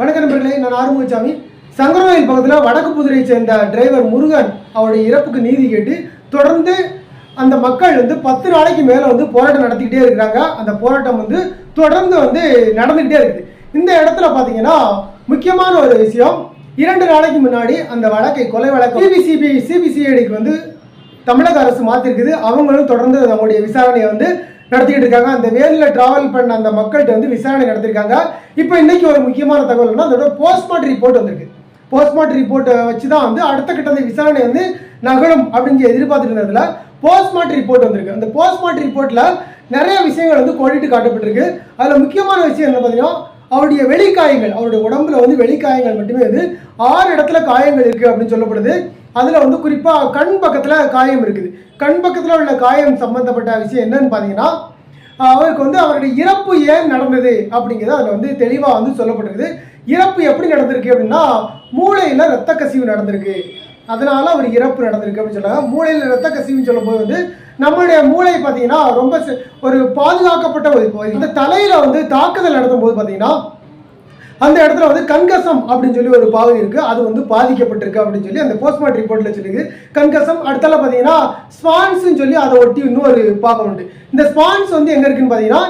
வணக்க நண்பர்களே நான் ஆறுமுகசாமி. சங்கரவாயில் பக்கத்தில் வடக்கு புதுரையை சேர்ந்த டிரைவர் முருகன் அவருடைய இறப்புக்கு நீதி கேட்டு தொடர்ந்து அந்த மக்கள் வந்து பத்து நாளைக்கு மேலே வந்து போராட்டம் நடத்திக்கிட்டே இருக்கிறாங்க. அந்த போராட்டம் வந்து தொடர்ந்து வந்து நடந்துக்கிட்டே இருக்குது. இந்த இடத்துல பார்த்தீங்கன்னா முக்கியமான ஒரு விஷயம் இரண்டு நாளைக்கு முன்னாடி அந்த வழக்கை கொலை வழக்கு சிபிசிபி சிபிசிஐடிக்கு வந்து தமிழக அரசு மாற்றிருக்குது அவங்களும் தொடர்ந்து நம்முடைய விசாரணையை வந்து நடத்திக்கிட்டு இருக்காங்க அந்த வேலில் டிராவல் பண்ண அந்த மக்கள்கிட்ட வந்து விசாரணை நடத்திருக்காங்க. இப்போ இன்னைக்கு ஒரு முக்கியமான தகவல்னா அதோட போஸ்ட்மார்ட்டம் ரிப்போர்ட் வந்திருக்கு. போஸ்ட்மார்ட்டம் ரிப்போர்ட்டை வச்சு தான் வந்து அடுத்த கட்டத்தை விசாரணை வந்து நகரும் அப்படின்னு எதிர்பார்த்துட்டு இருந்ததுல போஸ்ட்மார்ட்டம் ரிப்போர்ட் வந்திருக்கு. அந்த போஸ்ட்மார்ட்டம் ரிப்போர்ட்டில் நிறைய விஷயங்கள் வந்து கோடிட்டு காட்டப்பட்டிருக்கு. அதில் முக்கியமான விஷயம் என்ன பார்த்தீங்கன்னா அவருடைய வெளிக்காயங்கள் அவருடைய உடம்புல வந்து வெளிக்காயங்கள் மட்டுமே வந்து ஆறு இடத்துல காயங்கள் இருக்குது அப்படின்னு சொல்லப்படுது. அதில் வந்து குறிப்பாக கண் பக்கத்தில் காயம் இருக்குது. கண் பக்கத்தில் உள்ள காயம் சம்மந்தப்பட்ட விஷயம் என்னன்னு பார்த்தீங்கன்னா அவருக்கு வந்து அவருடைய இறப்பு ஏன் நடந்தது அப்படிங்கிறது அதில் வந்து தெளிவாக வந்து சொல்லப்பட்டிருக்குது. இறப்பு எப்படி நடந்திருக்கு அப்படின்னா மூளையில் ரத்த கசிவு நடந்திருக்கு. அதனால அவர் இறப்பு நடந்திருக்கு அப்படின்னு சொல்லுவாங்க மூளையில் ரத்த கசிவுன்னு சொல்லும்போது வந்து நம்மளுடைய மூளை பார்த்தீங்கன்னா ரொம்ப ச- ஒரு பாதுகாக்கப்பட்ட ஒரு இந்த தலையில் வந்து தாக்குதல் நடத்தும் போது பார்த்தீங்கன்னா அந்த இடத்துல வந்து கண்கசம் அப்படின்னு சொல்லி ஒரு பாகம் இருக்கு. அது வந்து பாதிக்கப்பட்டிருக்கு அப்படின்னு சொல்லி அந்த போஸ்ட்மார்ட்டம் ரிப்போர்ட்ல சொல்லிருக்கு கண்கசம் அடுத்தால பார்த்தீங்கன்னா ஸ்பான்ஸ்ன்னு சொல்லி அதை ஒட்டி இன்னொரு பாகம் உண்டு. இந்த ஸ்பான்ஸ் வந்து எங்க இருக்குன்னு பார்த்தீங்கன்னா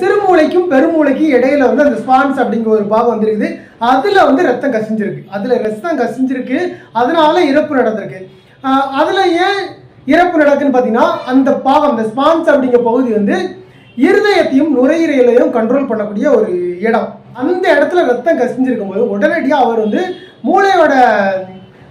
சிறுமூளைக்கும் பெருமூளைக்கும் இடையில வந்து அந்த ஸ்பான்ஸ் அப்படிங்கிற ஒரு பாகம் வந்துருக்குது. அதுல வந்து ரத்தம் கசிஞ்சிருக்கு. அதுல ரத்தம் கசிஞ்சிருக்கு. அதனால இறப்பு நடந்திருக்கு. அதில் அதுல ஏன் இறப்பு நடக்குன்னு பார்த்தீங்கன்னா அந்த பாகம் அந்த ஸ்பான்ஸ் அப்படிங்கிற பகுதி வந்து இருதயத்தையும் நுரையீரலையும் கண்ட்ரோல் பண்ணக்கூடிய ஒரு இடம். அந்த இடத்துல ரத்தம் கசிஞ்சிருக்கும் போது உடனடியாக அவர் வந்து மூளையோட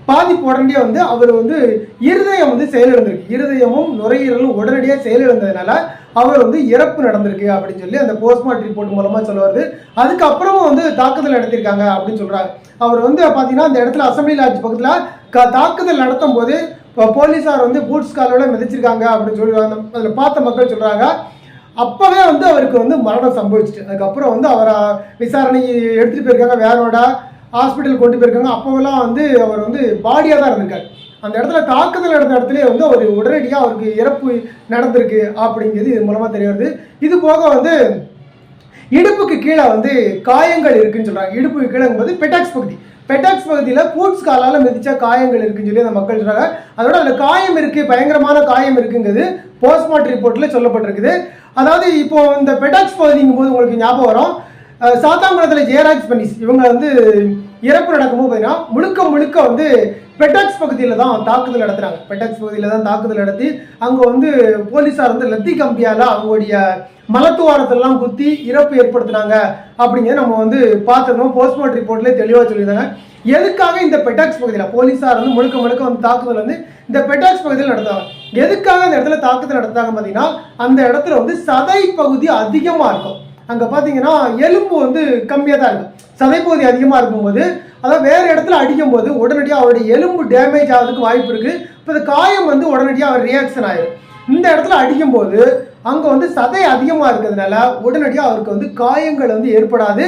பாதிப்பு உடனடியாக வந்து அவர் வந்து இருதயம் வந்து செயலிழந்திருக்கு. இருதயமும் நுரையீரலும் உடனடியாக செயலிழந்ததுனால அவர் வந்து இறப்பு நடந்திருக்கு அப்படின்னு சொல்லி அந்த போஸ்ட்மார்ட்டம் ரிப்போர்ட் மூலமாக சொல்ல வருது அதுக்கப்புறமும் வந்து தாக்குதல் நடத்தியிருக்காங்க அப்படின்னு சொல்கிறாங்க அவர் வந்து பார்த்தீங்கன்னா அந்த இடத்துல அசம்பிளி லாட்ஜ் பக்கத்தில் க தாக்குதல் நடத்தும் போது இப்போ போலீஸார் வந்து பூட்ஸ் காலோட மிதிச்சிருக்காங்க அப்படின்னு சொல்லி அதில் பார்த்த மக்கள் சொல்கிறாங்க அப்போவே வந்து அவருக்கு வந்து மரணம் சம்பவிச்சிட்டு. அதுக்கப்புறம் வந்து அவரை விசாரணை எடுத்துகிட்டு போயிருக்காங்க வேனோட ஹாஸ்பிட்டல் கொண்டு போயிருக்காங்க. அப்போவெல்லாம் வந்து அவர் வந்து பாடியாக தான் இருந்திருக்காரு. அந்த இடத்துல தாக்குதல் நடந்த இடத்துல வந்து அவர் உடனடியாக அவருக்கு இறப்பு நடந்திருக்கு அப்படிங்கிறது இது மூலமாக தெரிய வருது. இது போக வந்து இடுப்புக்கு கீழே வந்து காயங்கள் இருக்குன்னு சொல்கிறாங்க இடுப்புக்கு கீழேங்கும்போது பெட்டாக்ஸ் பகுதி. பெட்டாக்ஸ் பகுதியில் பூட்ஸ் காலால் மிதிச்ச காயங்கள் இருக்குன்னு சொல்லி அந்த மக்கள் சொல்கிறாங்க அதோட அந்த காயம் இருக்குது பயங்கரமான காயம் இருக்குங்கிறது போஸ்ட்மார்ட்டம் ரிப்போர்ட்டில் சொல்லப்பட்டிருக்குது. அதாவது இப்போ இந்த பெட்டாக்ஸ் பகுதிங்கும் போது உங்களுக்கு ஞாபகம் வரும். சாத்தாங்குளத்தில் ஜெயராஜ் பனிஸ் இவங்க வந்து இறப்பு நடக்கும்போது பார்த்தீங்கன்னா முழுக்க முழுக்க வந்து பெட்டாக்ஸ் பகுதியில் தான் தாக்குதல் நடத்துகிறாங்க பெட்டாக்ஸ் பகுதியில் தான் தாக்குதல் நடத்தி அங்கே வந்து போலீஸார் வந்து லத்தி கம்பியால் அவங்களுடைய மலத்துவாரத்தெல்லாம் குத்தி இறப்பு ஏற்படுத்தினாங்க அப்படிங்கிறத நம்ம வந்து பார்த்துருந்தோம். போஸ்ட்மார்ட்டம் ரிப்போர்ட்லேயே தெளிவாக சொல்லியிருந்தாங்க. எதுக்காக இந்த பெட்டாக்ஸ் பகுதியில் போலீஸார் வந்து முழுக்க முழுக்க வந்து தாக்குதல் வந்து இந்த பெட்டாக்ஸ் பகுதியில் நடத்தாங்க எதுக்காக அந்த இடத்துல தாக்குதல் நடத்தாங்க பார்த்தீங்கன்னா அந்த இடத்துல வந்து சதை பகுதி அதிகமாக இருக்கும். அங்கே பார்த்தீங்கன்னா எலும்பு வந்து கம்மியாக தான் இருக்கும். சதை பகுதி அதிகமாக இருக்கும்போது அதாவது வேறு இடத்துல அடிக்கும் போது உடனடியாக அவருடைய எலும்பு டேமேஜ் ஆகிறதுக்கு வாய்ப்பு இருக்குது இப்போ இந்த காயம் வந்து உடனடியாக அவர் ரியாக்ஷன் ஆயிடும் இந்த இடத்துல அடிக்கும்போது அங்கே வந்து சதை அதிகமாக இருக்கிறதுனால உடனடியாக அவருக்கு வந்து காயங்கள் வந்து ஏற்படாது.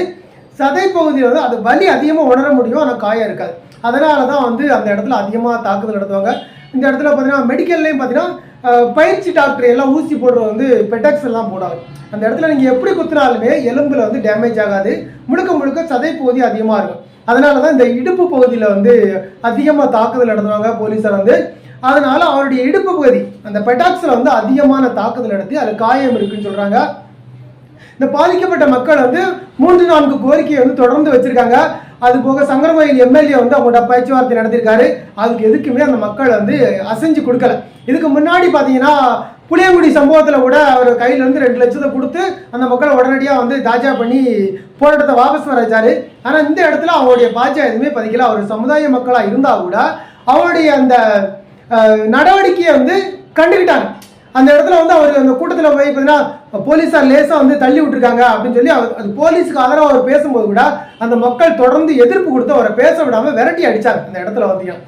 சதை பகுதியில் வந்து அது வலி அதிகமாக உணர முடியும் ஆனால் காயம் இருக்காது. அதனால தான் வந்து அந்த இடத்துல அதிகமாக தாக்குதல் நடத்துவாங்க. இந்த இடத்துல பார்த்தீங்கன்னா மெடிக்கல்லையும் பார்த்தீங்கன்னா பயிற்சி டாக்டர் எல்லாம் ஊசி போடுறது வந்து பெட்டாக்ஸ் எல்லாம் போடாது. அந்த இடத்துல நீங்கள் எப்படி குத்தினாலுமே எலும்பில் வந்து டேமேஜ் ஆகாது. முழுக்க முழுக்க சதை பகுதி அதிகமாக இருக்கும். அதனால தான் இந்த இடுப்பு பகுதியில் வந்து அதிகமாக தாக்குதல் நடத்துவாங்க போலீஸார் வந்து. அதனால அவருடைய இடுப்பு பகுதி அந்த பெட்டாக்ஸில் வந்து அதிகமான தாக்குதல் நடத்தி அது காயம் இருக்குன்னு சொல்கிறாங்க இந்த பாதிக்கப்பட்ட மக்கள் வந்து மூன்று நான்கு கோரிக்கையை வந்து தொடர்ந்து வச்சிருக்காங்க. அது போக சங்கரகோயில் எம்எல்ஏ வந்து அவங்களோட பேச்சுவார்த்தை நடத்திருக்காரு. அதுக்கு எதுக்குமே அந்த மக்கள் வந்து அசைஞ்சு கொடுக்கல. இதுக்கு முன்னாடி பார்த்தீங்கன்னா புளியங்குடி சம்பவத்தில் கூட அவர் கையில இருந்து ரெண்டு லட்சத்தை கொடுத்து அந்த மக்களை உடனடியாக வந்து தாஜா பண்ணி போராட்டத்தை வாபஸ் வர வச்சாரு ஆனால் இந்த இடத்துல அவருடைய பாஜா எதுவுமே பதிக்கல. அவர் சமுதாய மக்களாக இருந்தால் கூட அவருடைய அந்த நடவடிக்கையை வந்து கண்டுக்கிட்டாங்க அந்த இடத்துல வந்து அவர் அந்த கூட்டத்தில் போய் பார்த்தீங்கன்னா போலீஸார் லேசாக வந்து தள்ளி விட்டுருக்காங்க அப்படின்னு சொல்லி அவர் அது போலீஸுக்கு ஆதரவாக அவர் பேசும்போது கூட அந்த மக்கள் தொடர்ந்து எதிர்ப்பு கொடுத்து அவரை பேச விடாமல் விரட்டி அடித்தார் அந்த இடத்துல பார்த்தீங்கன்னா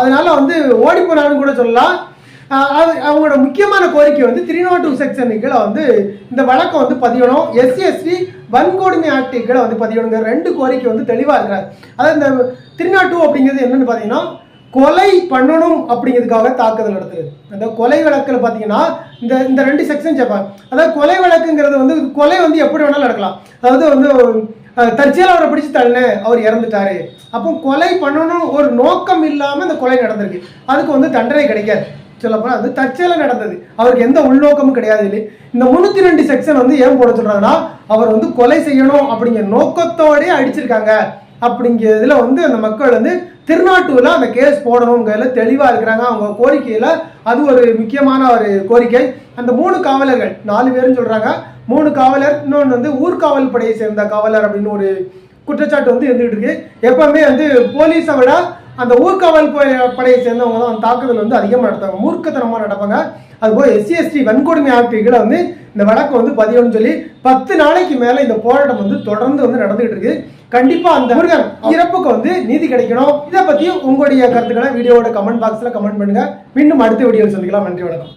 அதனால வந்து ஓடி போனான்னு கூட சொல்லலாம். அது அவங்களோட முக்கியமான கோரிக்கை வந்து த்ரீ நாட் டூ செக்ஷன் கீழே வந்து இந்த வழக்கம் வந்து பதியணும். எஸ்சிஎஸ்டி வன்கொடுமை ஆக்ட் கீழே வந்து பதியணுங்கிற ரெண்டு கோரிக்கை வந்து தெளிவாக இருக்கிறார். அதாவது இந்த த்ரீ நாட் டூ அப்படிங்கிறது என்னென்னு பார்த்தீங்கன்னா கொலை பண்ணணும் அப்படிங்கிறதுக்காக தாக்குதல் நடத்துறது அந்த கொலை வழக்கில் பார்த்தீங்கன்னா இந்த இந்த ரெண்டு செக்ஷன் சேர்ப்பாங்க அதாவது கொலை வழக்குங்கிறது வந்து கொலை வந்து எப்படி வேணாலும் நடக்கலாம். அதாவது வந்து தற்செயல் அவரை பிடிச்சி தள்ளே அவர் இறந்துட்டாரு. அப்போ கொலை பண்ணணும் ஒரு நோக்கம் இல்லாமல் இந்த கொலை நடந்திருக்கு. அதுக்கு வந்து தண்டனை கிடைக்காது. சொல்லப்போனால் அது தற்செயலாக நடந்தது. அவருக்கு எந்த உள்நோக்கமும் கிடையாது இல்லை இந்த முந்நூற்றி ரெண்டு செக்ஷன் வந்து ஏன் போட சொல்கிறாங்கன்னா அவர் வந்து கொலை செய்யணும் அப்படிங்கிற நோக்கத்தோடயே அடிச்சிருக்காங்க. அப்படிங்கிறதுல வந்து அந்த மக்கள் வந்து திருநாட்டூரில் அந்த கேஸ் போடணுங்கிறதுல தெளிவாக இருக்கிறாங்க. அவங்க கோரிக்கையில் அது ஒரு முக்கியமான ஒரு கோரிக்கை. அந்த மூணு காவலர்கள் நாலு பேரும் சொல்கிறாங்க மூணு காவலர் இன்னொன்று வந்து ஊர்காவல் படையை சேர்ந்த காவலர் அப்படின்னு ஒரு குற்றச்சாட்டு வந்து இருந்துகிட்டு இருக்கு. எப்பவுமே வந்து போலீஸை விட அந்த ஊர்காவல் படையை சேர்ந்தவங்க தான் தாக்குதல் வந்து அதிகமாக நடத்துவாங்க. மூர்க்கத்தனமாக நடப்பாங்க. அதுபோல் எஸ்சி எஸ்டி வன்கொடுமை ஆக்ட் வந்து இந்த வழக்கு வந்து பதிவுன்னு சொல்லி பத்து நாளைக்கு மேலே இந்த போராட்டம் வந்து தொடர்ந்து வந்து நடந்துகிட்டு இருக்கு. கண்டிப்பா அந்த முருகன் இறப்புக்கு வந்து நீதி கிடைக்கணும். இதை பத்தி உங்களுடைய கருத்துக்களை வீடியோட கமெண்ட் பாக்ஸ்ல கமெண்ட் பண்ணுங்க. மீண்டும் அடுத்த வீடியோ சந்திக்கலாம். நன்றி வணக்கம்.